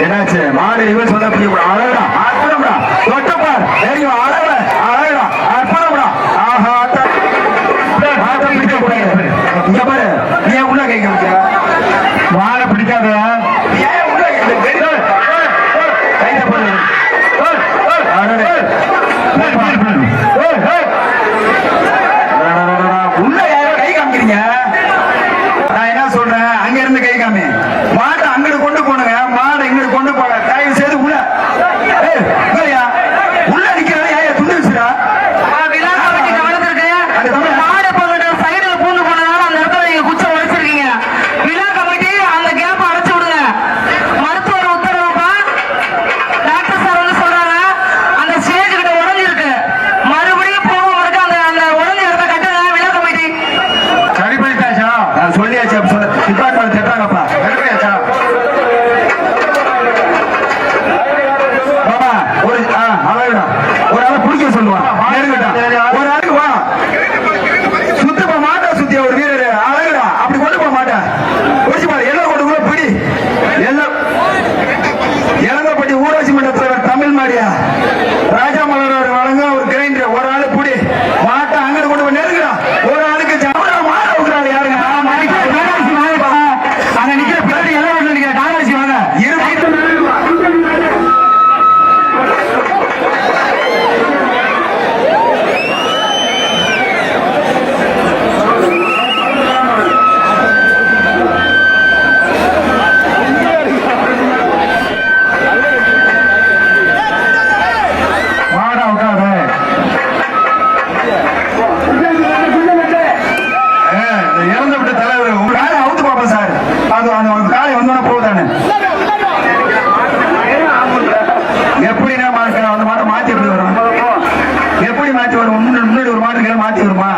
என்னாச்சு? மாடு இவன் சொன்ன பிடிக்க அழகா அற்புதம்டா. தொட்டப்பார் தெரியும் அழக அழகா அற்புதம்டா. ஆஹா ஆட்டம் பிடிக்க கூடாது இங்க பாரு நீ உள்ள கை காமிச்ச மாலை பிடிக்காத சொல்லியாச்சு சொல்ல. டிபார்ட்மெண்ட் திட்டாங்கப்பா எடுக்கையாச்சா ஒரு ஆ அவரிடம் ஒரு ஆளை பிடிக்க சொல்லுவான். இளவரசன் அது அந்த காலை வந்தோட போகுதானே? எப்படி நான் அந்த மாட்டை மாத்தி எப்படி எப்படி மாத்தி வரும்? முன்னாடி ஒரு மாட்டுக்கு மாத்தி வருமா?